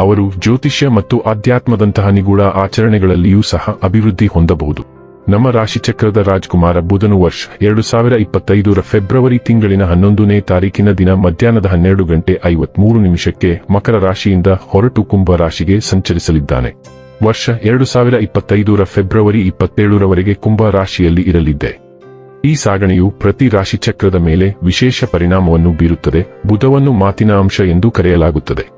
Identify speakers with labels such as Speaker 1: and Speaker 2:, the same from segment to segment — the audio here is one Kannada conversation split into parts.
Speaker 1: ಅವರು ಜ್ಯೋತಿಷ್ಯ ಮತ್ತು ಆಧ್ಯಾತ್ಮದಂತಹ ನಿಗೂಢ ಆಚರಣೆಗಳಲ್ಲಿಯೂ ಸಹ ಅಭಿವೃದ್ಧಿ ಹೊಂದಬಹುದು. ನಮ್ಮ ರಾಶಿಚಕ್ರದ ರಾಜ್ಕುಮಾರ ಬುಧನು ವರ್ಷ ಎರಡು ಸಾವಿರ ಇಪ್ಪತ್ತೈದರ ಫೆಬ್ರವರಿ ತಿಂಗಳಿನ ಹನ್ನೊಂದನೇ ತಾರೀಕಿನ ದಿನ ಮಧ್ಯಾಹ್ನದ ಹನ್ನೆರಡು ಗಂಟೆ ಐವತ್ಮೂರು ನಿಮಿಷಕ್ಕೆ ಮಕರ ರಾಶಿಯಿಂದ ಹೊರಟು ಕುಂಭ ರಾಶಿಗೆ ಸಂಚರಿಸಲಿದ್ದಾನೆ. ವರ್ಷ ಎರಡು ಸಾವಿರ ಇಪ್ಪತ್ತೈದರ ಫೆಬ್ರವರಿ ಇಪ್ಪತ್ತೇಳರವರೆಗೆ ಕುಂಭ ರಾಶಿಯಲ್ಲಿ ಇರಲಿದ್ದೆ. ಈ ಸಾಗಣೆಯು ಪ್ರತಿ ರಾಶಿಚಕ್ರದ ಮೇಲೆ ವಿಶೇಷ ಪರಿಣಾಮವನ್ನು ಬೀರುತ್ತದೆ. ಬುಧವನ್ನು ಮಾತಿನ ಅಂಶ ಎಂದು ಕರೆಯಲಾಗುತ್ತದೆ.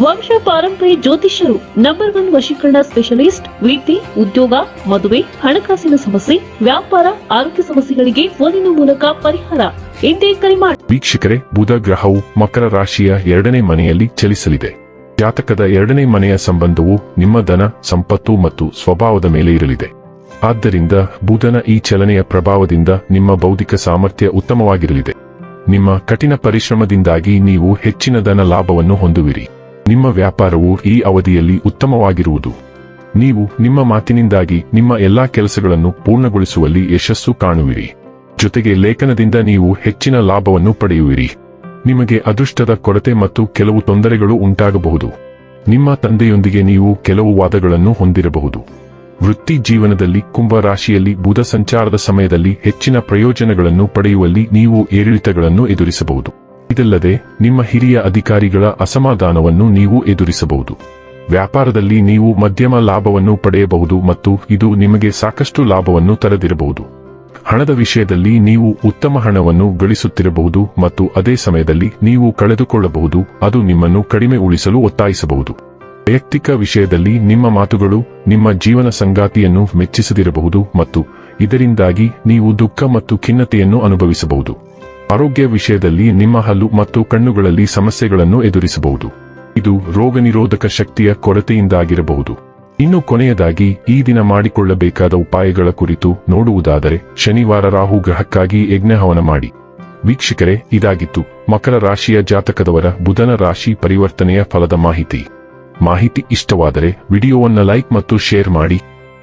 Speaker 2: ವಂಶ ಪಾರಂಪರ್ಯ ಜ್ಯೋತಿಷ್ಯರು ನಂಬರ್ ಒನ್ ವಶೀಕರಣ ಸ್ಪೆಷಲಿಸ್ಟ್ ವಿದ್ಯೆ ಉದ್ಯೋಗ, ಮದುವೆ, ಹಣಕಾಸಿನ ಸಮಸ್ಯೆ, ವ್ಯಾಪಾರ, ಆರೋಗ್ಯ ಸಮಸ್ಯೆಗಳಿಗೆ ಫೋನಿನ ಮೂಲಕ ಪರಿಹಾರ. ಎಂದೇ ಕರೆ ಮಾಡಿ
Speaker 1: ವೀಕ್ಷಕರೇ, ಬುಧ ಗ್ರಹವು ಮಕರ ರಾಶಿಯ ಎರಡನೇ ಮನೆಯಲ್ಲಿ ಚಲಿಸಲಿದೆ. ಜಾತಕದ ಎರಡನೇ ಮನೆಯ ಸಂಬಂಧವು ನಿಮ್ಮ ಧನ, ಸಂಪತ್ತು ಮತ್ತು ಸ್ವಭಾವದ ಮೇಲೆ ಇರಲಿದೆ. ಆದ್ದರಿಂದ ಬುಧನ ಈ ಚಲನೆಯ ಪ್ರಭಾವದಿಂದ ನಿಮ್ಮ ಬೌದ್ಧಿಕ ಸಾಮರ್ಥ್ಯ ಉತ್ತಮವಾಗಿರಲಿದೆ. ನಿಮ್ಮ ಕಠಿಣ ಪರಿಶ್ರಮದಿಂದಾಗಿ ನೀವು ಹೆಚ್ಚಿನ ಧನ ಲಾಭವನ್ನು ಹೊಂದುವಿರಿ. ನಿಮ್ಮ ವ್ಯಾಪಾರವು ಈ ಅವಧಿಯಲ್ಲಿ ಉತ್ತಮವಾಗಿರುವುದು. ನೀವು ನಿಮ್ಮ ಮಾತಿನಿಂದಾಗಿ ನಿಮ್ಮ ಎಲ್ಲಾ ಕೆಲಸಗಳನ್ನು ಪೂರ್ಣಗೊಳಿಸುವಲ್ಲಿ ಯಶಸ್ಸು ಕಾಣುವಿರಿ. ಜೊತೆಗೆ ಲೇಖನದಿಂದ ನೀವು ಹೆಚ್ಚಿನ ಲಾಭವನ್ನು ಪಡೆಯುವಿರಿ. ನಿಮಗೆ ಅದೃಷ್ಟದ ಕೊರತೆ ಮತ್ತು ಕೆಲವು ತೊಂದರೆಗಳು ಉಂಟಾಗಬಹುದು. ನಿಮ್ಮ ತಂದೆಯೊಂದಿಗೆ ನೀವು ಕೆಲವು ವಾದಗಳನ್ನು ಹೊಂದಿರಬಹುದು. ವೃತ್ತಿ ಜೀವನದಲ್ಲಿ ಕುಂಭ ರಾಶಿಯಲ್ಲಿ ಬುಧ ಸಂಚಾರದ ಸಮಯದಲ್ಲಿ ಹೆಚ್ಚಿನ ಪ್ರಯೋಜನಗಳನ್ನು ಪಡೆಯುವಲ್ಲಿ ನೀವು ಏರಿಳಿತಗಳನ್ನು ಎದುರಿಸಬಹುದು. ಇದಲ್ಲದೆ, ನಿಮ್ಮ ಹಿರಿಯ ಅಧಿಕಾರಿಗಳ ಅಸಮಾಧಾನವನ್ನು ನೀವು ಎದುರಿಸಬಹುದು. ವ್ಯಾಪಾರದಲ್ಲಿ ನೀವು ಮಧ್ಯಮ ಲಾಭವನ್ನು ಪಡೆಯಬಹುದು ಮತ್ತು ಇದು ನಿಮಗೆ ಸಾಕಷ್ಟು ಲಾಭವನ್ನು ತರದಿರಬಹುದು. ಹಣದ ವಿಷಯದಲ್ಲಿ ನೀವು ಉತ್ತಮ ಹಣವನ್ನು ಗಳಿಸುತ್ತಿರಬಹುದು ಮತ್ತು ಅದೇ ಸಮಯದಲ್ಲಿ ನೀವು ಕಳೆದುಕೊಳ್ಳಬಹುದು, ಅದು ನಿಮ್ಮನ್ನು ಕಡಿಮೆ ಉಳಿಸಲು ಒತ್ತಾಯಿಸಬಹುದು. ವೈಯಕ್ತಿಕ ವಿಷಯದಲ್ಲಿ ನಿಮ್ಮ ಮಾತುಗಳು, ನಿಮ್ಮ ಜೀವನ ಸಂಗಾತಿಯನ್ನು ಮೆಚ್ಚಿಸದಿರಬಹುದು ಮತ್ತು ಇದರಿಂದಾಗಿ ನೀವು ದುಃಖ ಮತ್ತು ಖಿನ್ನತೆಯನ್ನು ಅನುಭವಿಸಬಹುದು. ಆರೋಗ್ಯ ವಿಷಯದಲ್ಲಿ ನಿಮ್ಮ ಹಲ್ಲು ಮತ್ತು ಕಣ್ಣುಗಳಲ್ಲಿ ಸಮಸ್ಯೆಗಳನ್ನು ಎದುರಿಸಬಹುದು. ಇದು ರೋಗನಿರೋಧಕ ಶಕ್ತಿಯ ಕೊರತೆಯಿಂದಾಗಿರಬಹುದು. ಇನ್ನು ಕೊನೆಯದಾಗಿ, ಈ ದಿನ ಮಾಡಿಕೊಳ್ಳಬೇಕಾದ ಉಪಾಯಗಳ ಕುರಿತು ನೋಡುವುದಾದರೆ, ಶನಿವಾರ ರಾಹು ಗ್ರಹಕ್ಕಾಗಿ ಯಜ್ಞಹವನ ಮಾಡಿ. ವೀಕ್ಷಕರೇ, ಇದಾಗಿತ್ತು. ಮಕರ ರಾಶಿಯ ಜಾತಕದವರ ಬುಧನ ರಾಶಿ ಪರಿವರ್ತನೆಯ ಫಲದ ಮಾಹಿತಿ. ಮಾಹಿತಿ ಇಷ್ಟವಾದರೆ, ವಿಡಿಯೋವನ್ನು ಲೈಕ್ ಮತ್ತು ಶೇರ್ ಮಾಡಿ.